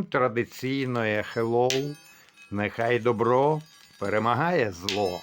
Всім традиційне хеллоу. Нехай добро перемагає зло.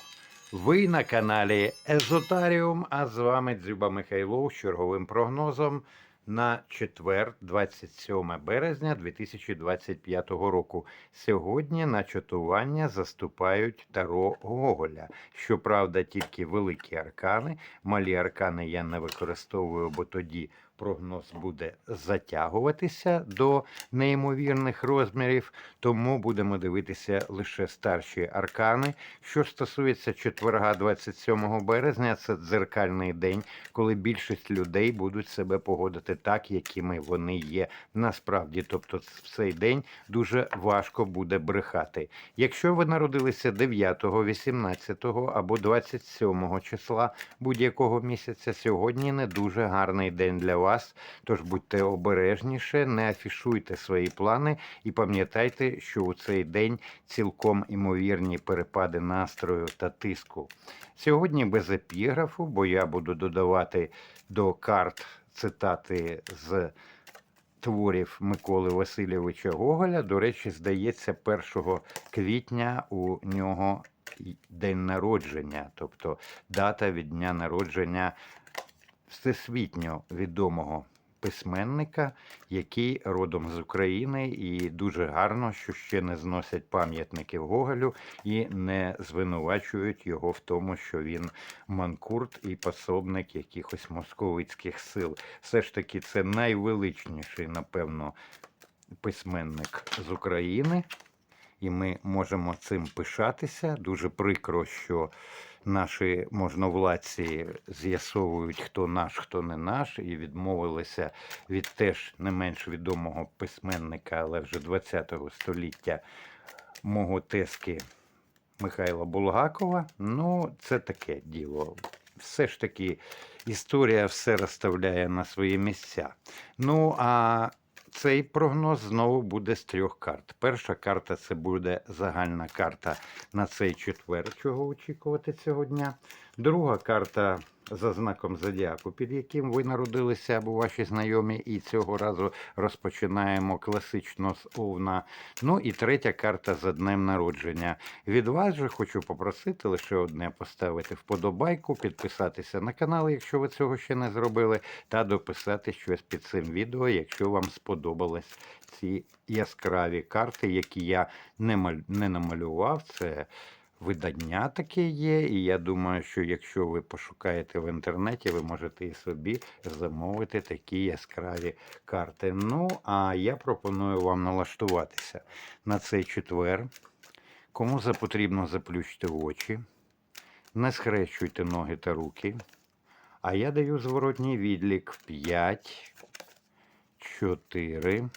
Ви на каналі Езотаріум, а з вами Дзюба Михайлов з черговим прогнозом на четвер, 27 березня 2025 року. Сьогодні на чатування заступають Таро Гоголя. Щоправда, тільки великі аркани. Малі аркани я не використовую, бо тоді прогноз буде затягуватися до неймовірних розмірів, тому будемо дивитися лише старші аркани. Що стосується четверга 27 березня, це дзеркальний день, коли більшість людей будуть себе погодити так, якими вони є насправді. Тобто, в цей день дуже важко буде брехати. Якщо ви народилися 9, 18 або 27 числа будь-якого місяця, сьогодні не дуже гарний день для вас. Тож будьте обережніше, не афішуйте свої плани і пам'ятайте, що у цей день цілком імовірні перепади настрою та тиску. Сьогодні без епіграфу, бо я буду додавати до карт цитати з творів Миколи Васильовича Гоголя. До речі, здається, 1 квітня у нього день народження, тобто дата від дня народження всесвітньо відомого письменника, який родом з України, і дуже гарно, що ще не зносять пам'ятників Гоголю і не звинувачують його в тому, що він манкурт і пособник якихось московицьких сил. Все ж таки, це найвеличніший, напевно, письменник з України. І ми можемо цим пишатися. Дуже прикро, що наші можновладці з'ясовують, хто наш, хто не наш, і відмовилися від теж не менш відомого письменника, але вже ХХ століття мого тески Михайла Булгакова. Ну, це таке діло. Все ж таки історія все розставляє на свої місця. Ну, а цей прогноз знову буде з трьох карт. Перша карта це буде загальна карта на цей четвер, чого очікувати цього дня. Друга карта за знаком зодіаку, під яким ви народилися або ваші знайомі, і цього разу розпочинаємо класично з Овна. Ну і третя карта за днем народження. Від вас же хочу попросити лише одне поставити вподобайку, підписатися на канал, якщо ви цього ще не зробили, та дописати щось під цим відео, якщо вам сподобались ці яскраві карти, які я не, маль... не намалював. Це видання таке є, і я думаю, що якщо ви пошукаєте в інтернеті, ви можете і собі замовити такі яскраві карти. Ну, а я пропоную вам налаштуватися на цей четвер. Кому потрібно заплющити очі, не схрещуйте ноги та руки. А я даю зворотній відлік 5, 4,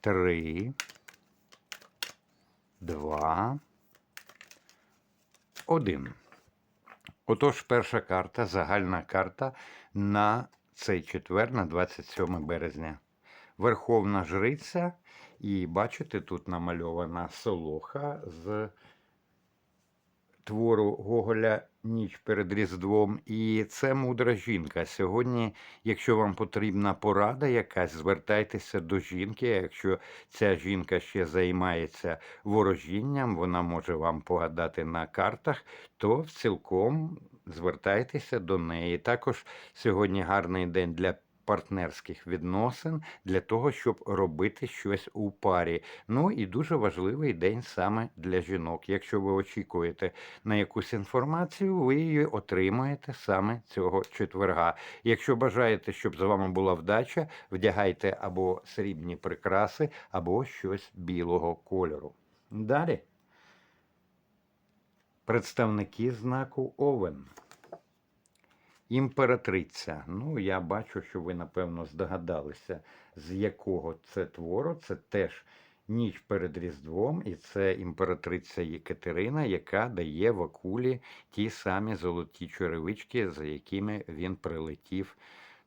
3, Два. Один. Отож, перша карта, загальна карта на цей четвер, на 27 березня. Верховна жриця. І бачите, тут намальована солоха з твору Гоголя Ніч перед Різдвом. І це мудра жінка. Сьогодні, якщо вам потрібна порада якась, звертайтеся до жінки. Якщо ця жінка ще займається ворожінням, вона може вам погадати на картах, то цілком звертайтеся до неї. Також сьогодні гарний день для партнерських відносин для того, щоб робити щось у парі. Ну і дуже важливий день саме для жінок. Якщо ви очікуєте на якусь інформацію, ви її отримаєте саме цього четверга. Якщо бажаєте, щоб з вами була вдача, вдягайте або срібні прикраси, або щось білого кольору. Далі. Представники знаку Овен. Імператриця. Ну, я бачу, що ви, напевно, здогадалися, з якого це твору. Це теж ніч перед Різдвом, і це імператриця Єкатерина, яка дає в акулі ті самі золоті черевички, за якими він прилетів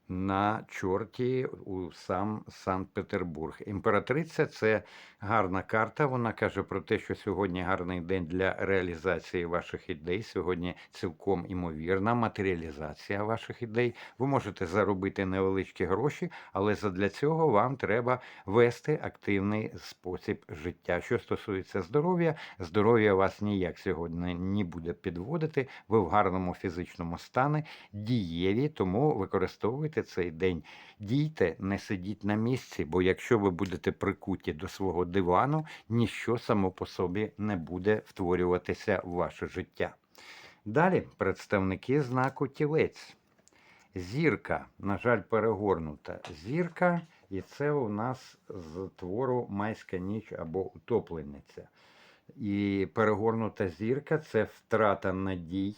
на чорті у сам Санкт-Петербург. Імператриця це гарна карта. Вона каже про те, що сьогодні гарний день для реалізації ваших ідей. Сьогодні цілком імовірна матеріалізація ваших ідей. Ви можете заробити невеличкі гроші, але задля цього вам треба вести активний спосіб життя. Що стосується здоров'я, здоров'я вас ніяк сьогодні не буде підводити. Ви в гарному фізичному стані, дієві, тому використовуйте цей день. Дійте, не сидіть на місці, бо якщо ви будете прикуті до свого дивану, ніщо само по собі не буде втворюватися в ваше життя. Далі представники знаку тілець. Зірка, на жаль, перегорнута. Зірка, і це у нас з твору Майська ніч або утоплениця. І перегорнута зірка це втрата надій,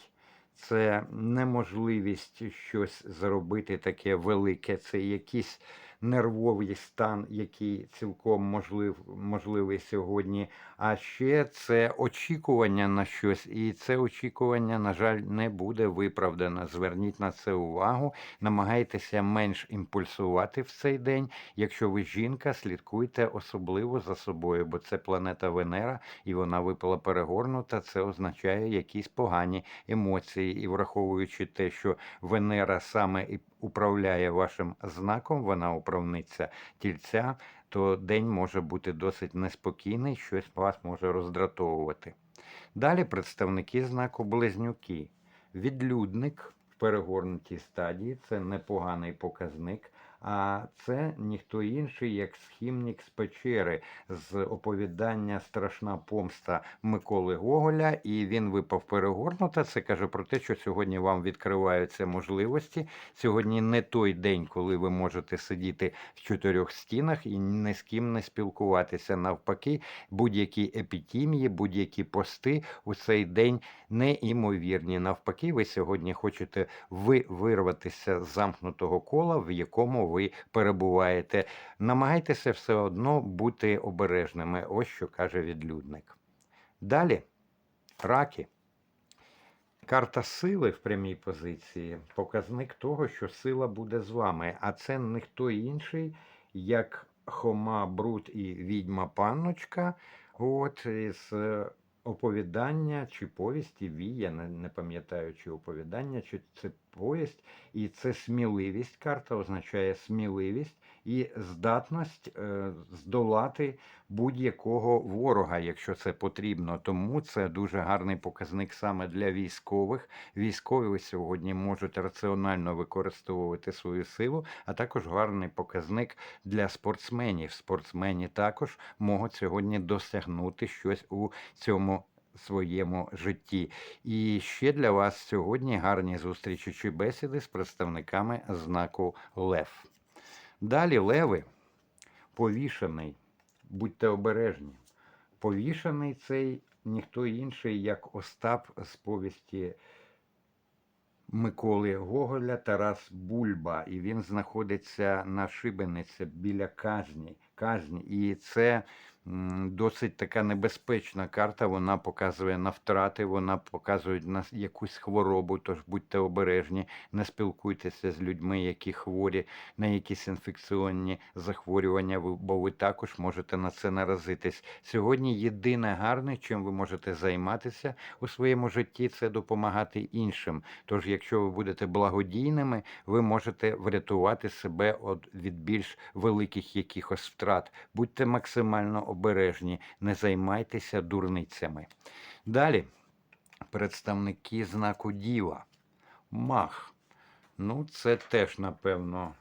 це неможливість щось зробити таке велике, це якийсь нервовий стан, який цілком можлив, можливий сьогодні. А ще це очікування на щось, і це очікування, на жаль, не буде виправдано. Зверніть на це увагу, намагайтеся менш імпульсувати в цей день. Якщо ви жінка, слідкуйте особливо за собою, бо це планета Венера, і вона випала перегорнута. Це означає якісь погані емоції. І враховуючи те, що Венера саме і управляє вашим знаком, вона управниця тільця, то день може бути досить неспокійний, щось вас може роздратовувати. Далі представники знаку близнюки. Відлюдник в перегорнутій стадії це непоганий показник. А це ніхто інший, як схімник з печери з оповідання Страшна помста Миколи Гоголя, і він випав перегорнута. Це каже про те, що сьогодні вам відкриваються можливості. Сьогодні не той день, коли ви можете сидіти в чотирьох стінах і ні з ким не спілкуватися. Навпаки, будь-які епітімії, будь-які пости у цей день неімовірні. Навпаки, ви сьогодні хочете ви вирватися з замкнутого кола, в якому ви перебуваєте. Намагайтеся все одно бути обережними. Ось що каже відлюдник. Далі раки. Карта сили в прямій позиції показник того, що сила буде з вами, а це не хто інший, як Хома, Брут і відьма панночка. От із е, оповідання чи повісті вія, не, пам'ятаю, чи оповідання, чи це повість, і це сміливість. Карта означає сміливість і здатність е, здолати будь-якого ворога, якщо це потрібно. Тому це дуже гарний показник саме для військових. Військові сьогодні можуть раціонально використовувати свою силу, а також гарний показник для спортсменів. Спортсмени також можуть сьогодні досягнути щось у цьому своєму житті. І ще для вас сьогодні гарні зустрічі чи бесіди з представниками знаку Лев. Далі леви повішений, будьте обережні. Повішений цей ніхто інший, як Остап з повісті Миколи Гоголя Тарас Бульба. І він знаходиться на шибениці біля казні. Казні. І це досить така небезпечна карта. Вона показує на втрати, вона показує на якусь хворобу. Тож будьте обережні, не спілкуйтеся з людьми, які хворі на якісь інфекційні захворювання, бо ви також можете на це наразитись. Сьогодні єдине гарне, чим ви можете займатися у своєму житті, це допомагати іншим. Тож, якщо ви будете благодійними, ви можете врятувати себе від більш великих якихось втрат. Будьте максимально обережні, не займайтеся дурницями. Далі представники знаку Діва. Мах. Ну, це теж, напевно,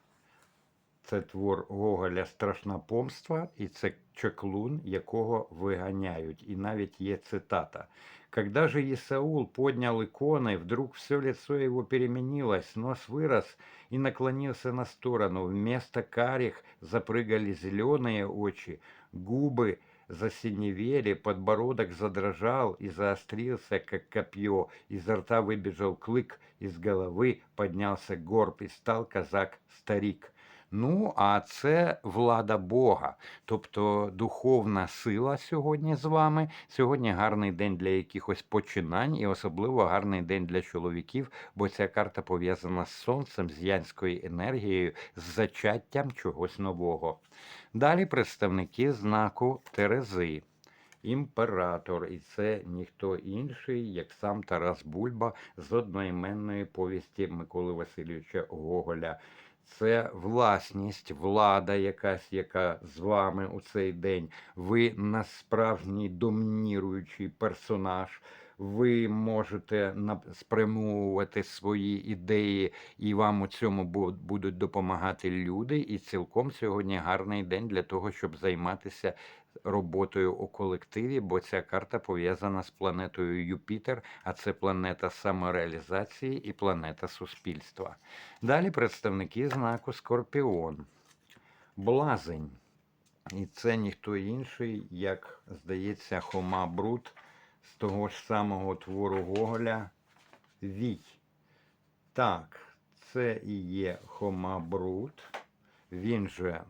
це твор Гоголя Страшна помства, і це чаклун, якого виганяють. І навіть є цитата. Когда же Исаул поднял иконы, вдруг все лицо его переменилось, нос вырос и наклонился на сторону. Вместо карих запрыгали зеленые очи, губы засиневели, подбородок задрожал и заострился, как копье, изо рта выбежал клык, из головы поднялся горб, и стал казак-старик. Ну, а це влада Бога, тобто духовна сила сьогодні з вами. Сьогодні гарний день для якихось починань, і особливо гарний день для чоловіків, бо ця карта пов'язана з сонцем, з янською енергією, з зачаттям чогось нового. Далі представники знаку Терези. Імператор, і це ніхто інший, як сам Тарас Бульба з одноіменної повісті Миколи Васильовича Гоголя. Це власність, влада якась, яка з вами у цей день. Ви насправжній домініруючий персонаж. Ви можете спрямовувати свої ідеї, і вам у цьому будуть допомагати люди. І цілком сьогодні гарний день для того, щоб займатися роботою у колективі, бо ця карта пов'язана з планетою Юпітер, а це планета самореалізації і планета суспільства. Далі представники знаку Скорпіон. Блазень. І це ніхто інший, як здається, Хома Брут з того ж самого твору Гоголя Вій. Так, це і є Хома Брут, він же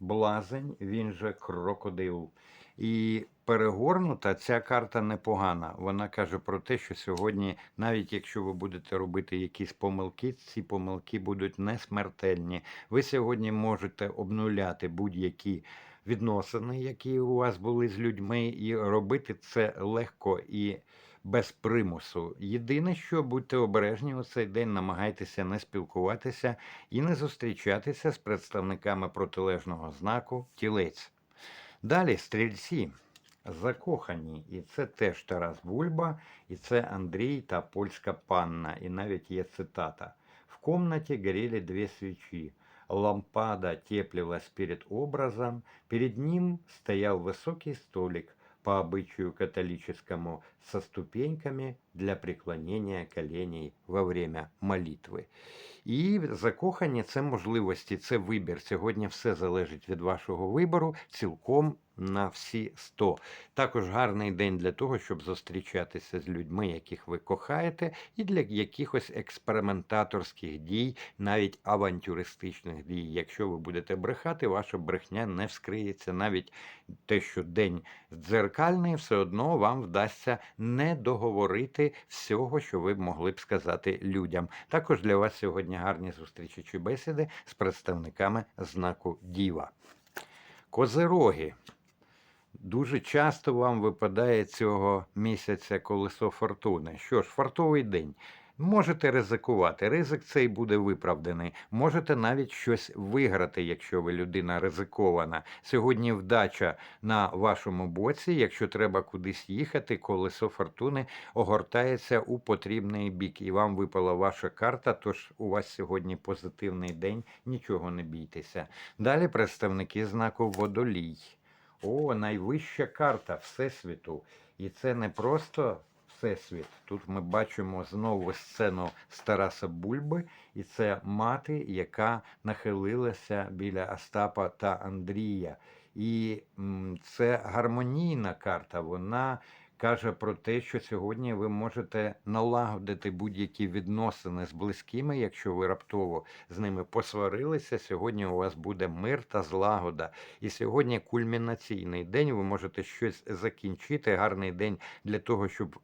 блазень, він же крокодил. І перегорнута ця карта непогана. Вона каже про те, що сьогодні, навіть якщо ви будете робити якісь помилки, ці помилки будуть не смертельні. Ви сьогодні можете обнуляти будь-які відносини, які у вас були з людьми, і робити це легко і без примусу. Єдине, що будьте обережні у цей день, намагайтеся не спілкуватися і не зустрічатися з представниками протилежного знаку тілець. Далі стрільці закохані, і це теж Тарас Бульба, і це Андрій та польська панна, і навіть є цитата. В комнате горели две свечи. Лампада теплилась перед образом, перед ним стоял высокий столик, по обычаю католическому, со ступеньками для преклонения коленей во время молитви. І закохані це можливості, це вибір. Сьогодні все залежить від вашого вибору цілком на всі 100. Також гарний день для того, щоб зустрічатися з людьми, яких ви кохаєте, і для якихось експериментаторських дій, навіть авантюристичних дій. Якщо ви будете брехати, ваша брехня не вскриється. Навіть те, що день дзеркальний, все одно вам вдасться не договорити всього, що ви б могли б сказати людям. Також для вас сьогодні гарні зустрічі чи бесіди з представниками знаку Діва. Козироги. Дуже часто вам випадає цього місяця колесо фортуни. Що ж, фартовий день. Можете ризикувати. Ризик цей буде виправданий. Можете навіть щось виграти, якщо ви людина ризикована. Сьогодні вдача на вашому боці. Якщо треба кудись їхати, колесо фортуни огортається у потрібний бік. І вам випала ваша карта, тож у вас сьогодні позитивний день, нічого не бійтеся. Далі представники знаку водолій. О, найвища карта Всесвіту. І це не просто Всесвіт. Тут ми бачимо знову сцену з Тараса Бульби, і це мати, яка нахилилася біля Остапа та Андрія. І це гармонійна карта. Вона каже про те, що сьогодні ви можете налагодити будь-які відносини з близькими, якщо ви раптово з ними посварилися. Сьогодні у вас буде мир та злагода. І сьогодні кульмінаційний день. Ви можете щось закінчити. Гарний день для того, щоб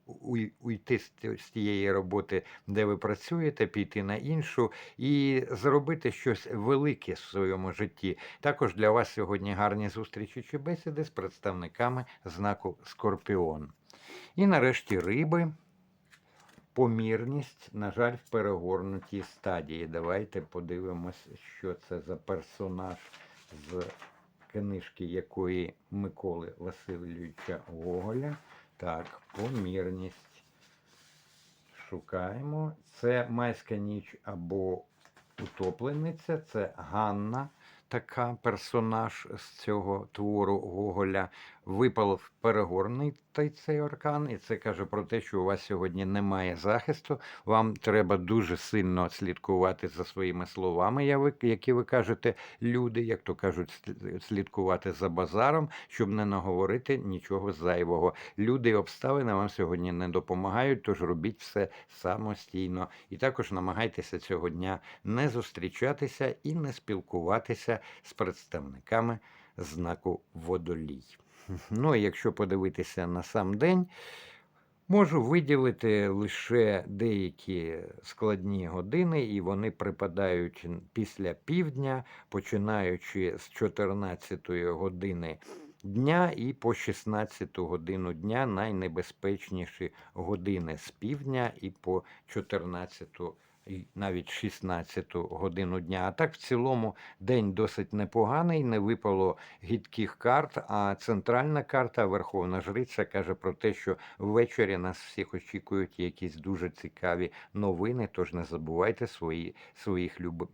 уйти з ті- з тієї роботи, де ви працюєте, піти на іншу і зробити щось велике в своєму житті. Також для вас сьогодні гарні зустрічі чи бесіди з представниками знаку Скорпіон. І нарешті риби. Помірність, на жаль, в перегорнутій стадії. Давайте подивимось, що це за персонаж з книжки якої Миколи Васильовича Гоголя. Так, помірність. Шукаємо. Це майська ніч або утоплениця, це Ганна, така персонаж з цього твору Гоголя. Випав перегорний той цей аркан, і це каже про те, що у вас сьогодні немає захисту. Вам треба дуже сильно слідкувати за своїми словами, які ви кажете, люди, як то кажуть, слід- слідкувати за базаром, щоб не наговорити нічого зайвого. Люди і обставини вам сьогодні не допомагають, тож робіть все самостійно. І також намагайтеся цього дня не зустрічатися і не спілкуватися з представниками знаку водолій. Ну, якщо подивитися на сам день, можу виділити лише деякі складні години, і вони припадають після півдня, починаючи з 14 години дня і по 16 годину дня найнебезпечніші години з півдня і по 14 і навіть 16 годину дня. А так в цілому день досить непоганий, не випало гідких карт. А центральна карта Верховна Жриця каже про те, що ввечері нас всіх очікують якісь дуже цікаві новини. Тож не забувайте свої, своїх люб...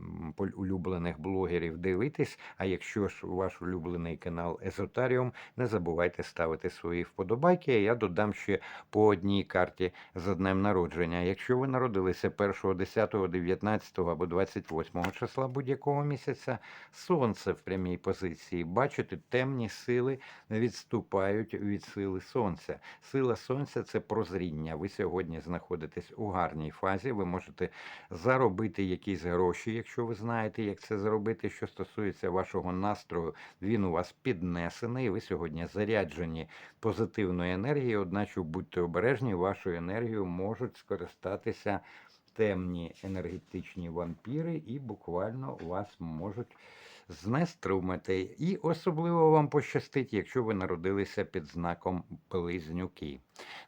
улюблених блогерів дивитись. А якщо ж ваш улюблений канал Езотаріум, не забувайте ставити свої вподобайки. Я додам ще по одній карті за днем народження. Якщо ви народилися 1, 10, 19 або 28 числа будь-якого місяця, сонце в прямій позиції. Бачите, темні сили відступають від сили сонця. Сила сонця це прозріння. Ви сьогодні знаходитесь у гарній фазі. Ви можете заробити якісь гроші, якщо ви знаєте, як це зробити. Що стосується вашого настрою, він у вас піднесений. Ви сьогодні заряджені позитивною енергією, одначе будьте обережні, вашою енергією можуть скористатися темні енергетичні вампіри і буквально вас можуть знеструмити. І особливо вам пощастить, якщо ви народилися під знаком Близнюки.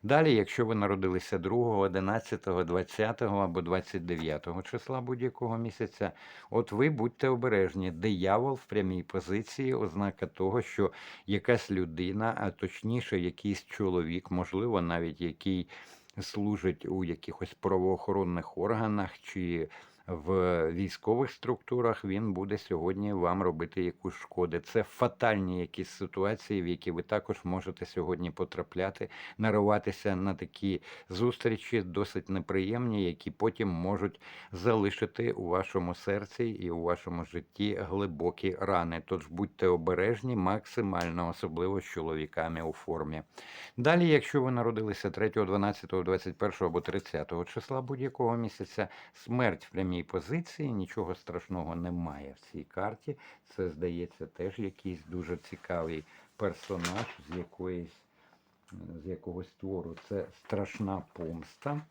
Далі, якщо ви народилися 2, 11, 20 або 29 числа будь-якого місяця, от ви будьте обережні. Диявол в прямій позиції ознака того, що якась людина, а точніше, якийсь чоловік, можливо, навіть який служить у якихось правоохоронних органах чи в військових структурах, він буде сьогодні вам робити якусь шкоди. Це фатальні якісь ситуації, в які ви також можете сьогодні потрапляти, нариватися на такі зустрічі, досить неприємні, які потім можуть залишити у вашому серці і у вашому житті глибокі рани. Тож будьте обережні, максимально, особливо з чоловіками у формі. Далі, якщо ви народилися 3, 12, 21 або 30 числа будь-якого місяця, смерть в прямій позиції, нічого страшного немає в цій карті. Це, здається, теж якийсь дуже цікавий персонаж з якоїсь з якогось твору. Це страшна помста.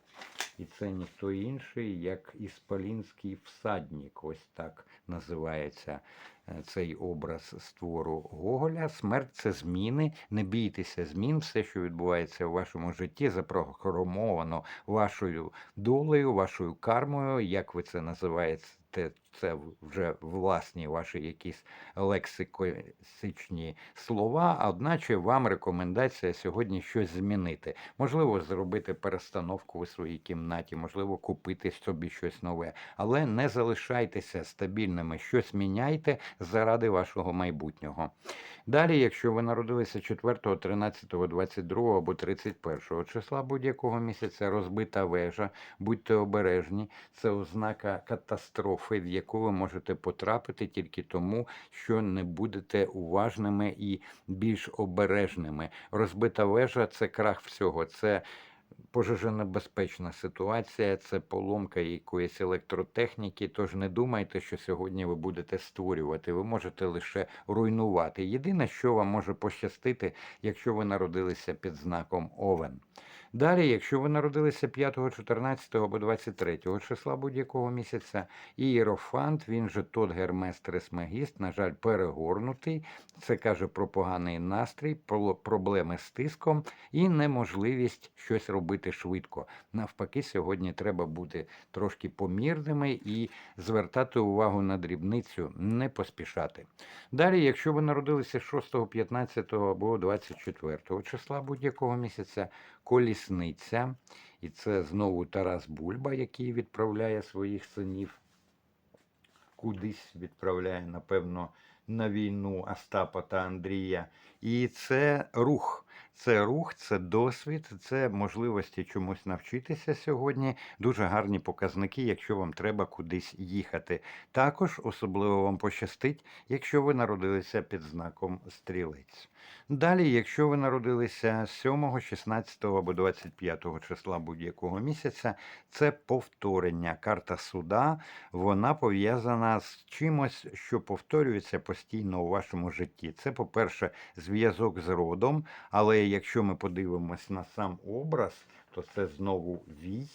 І це ніхто інший, як Іспалінський всадник. Ось так називається е, цей образ з твору Гоголя. Смерть це зміни. Не бійтеся змін. Все, що відбувається в вашому житті, запрограмовано вашою долею, вашою кармою. Як ви це називаєте? Це вже власні ваші якісь лексикосичні слова, одначе вам рекомендація сьогодні щось змінити. Можливо, зробити перестановку у своїй кімнаті, можливо, купити собі щось нове, але не залишайтеся стабільними, щось міняйте заради вашого майбутнього. Далі, якщо ви народилися 4, 13, 22 або 31 числа будь-якого місяця, розбита вежа, будьте обережні, це ознака катастрофи, в яку ви можете потрапити тільки тому, що не будете уважними і більш обережними. Розбита вежа це крах всього. Це пожежонебезпечна ситуація, це поломка якоїсь електротехніки. Тож не думайте, що сьогодні ви будете створювати. Ви можете лише руйнувати. Єдине, що вам може пощастити, якщо ви народилися під знаком Овен. Далі, якщо ви народилися 5, 14 або 23 числа будь-якого місяця, ієрофант, він же тот Гермес Трисмегіст, на жаль, перегорнутий. Це каже про поганий настрій, про проблеми з тиском і неможливість щось робити швидко. Навпаки, сьогодні треба бути трошки помірними і звертати увагу на дрібницю, не поспішати. Далі, якщо ви народилися 6, 15 або 24 числа будь-якого місяця, колісниця, і це знову Тарас Бульба, який відправляє своїх синів кудись, відправляє, напевно, на війну Остапа та Андрія. І це рух. Це рух, це досвід, це можливості чомусь навчитися сьогодні. Дуже гарні показники, якщо вам треба кудись їхати. Також особливо вам пощастить, якщо ви народилися під знаком стрілець. Далі, якщо ви народилися 7, 16 або 25 числа будь-якого місяця, це повторення. Карта суда, вона пов'язана з чимось, що повторюється постійно у вашому житті. Це, по-перше, зв'язок з родом, але якщо ми подивимось на сам образ, то це знову вій.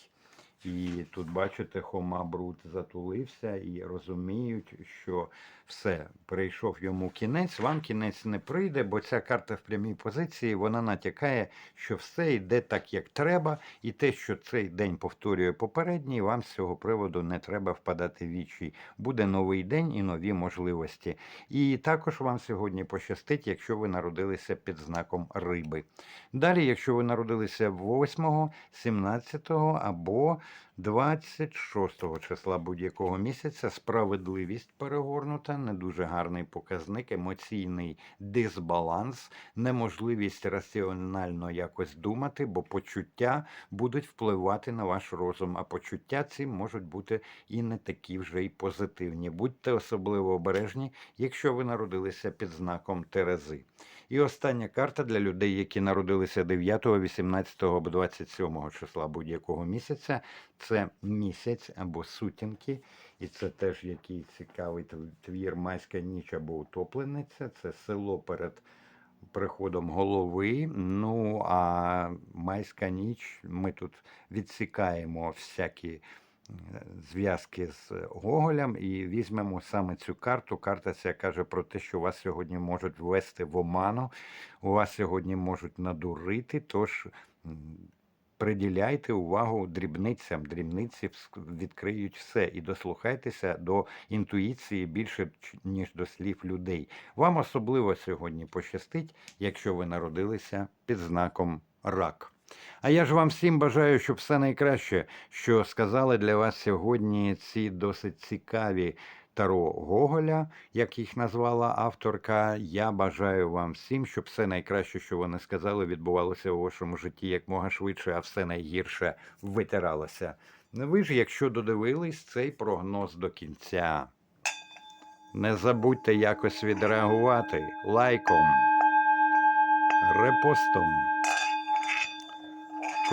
І тут, бачите, Хома Брут затулився і розуміють, що все, прийшов йому кінець, вам кінець не прийде, бо ця карта в прямій позиції вона натякає, що все йде так, як треба, і те, що цей день повторює попередній, вам з цього приводу не треба впадати в вічі. Буде новий день і нові можливості. І також вам сьогодні пощастить, якщо ви народилися під знаком риби. Далі, якщо ви народилися 8, 17 або 26 числа будь-якого місяця, справедливість перегорнута, не дуже гарний показник, емоційний дисбаланс, неможливість раціонально якось думати, бо почуття будуть впливати на ваш розум, а почуття ці можуть бути і не такі вже й позитивні. Будьте особливо обережні, якщо ви народилися під знаком Терези. І остання карта для людей, які народилися 9, 18 або 27 числа будь-якого місяця. Це місяць або сутінки, і це теж який цікавий тв- твір Майська ніч або утоплениця. Це село перед приходом голови. Ну а майська ніч ми тут відсікаємо всякі зв'язки з Гоголем і візьмемо саме цю карту. Карта ця каже про те, що вас сьогодні можуть ввести в оману, у вас сьогодні можуть надурити. Тож приділяйте увагу дрібницям. Дрібниці відкриють все і дослухайтеся до інтуїції більше ніж до слів людей. Вам особливо сьогодні пощастить, якщо ви народилися під знаком рак. А я ж вам всім бажаю, щоб все найкраще, що сказали для вас сьогодні ці досить цікаві Таро Гоголя, як їх назвала авторка. Я бажаю вам всім, щоб все найкраще, що вони сказали, відбувалося у вашому житті якмога швидше, а все найгірше витиралося. Ви ж, якщо додивились цей прогноз до кінця, не забудьте якось відреагувати лайком, репостом,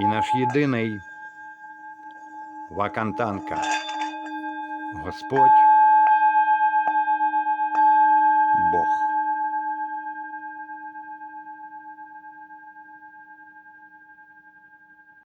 і наш єдиний Вакантанка. Господь Бог.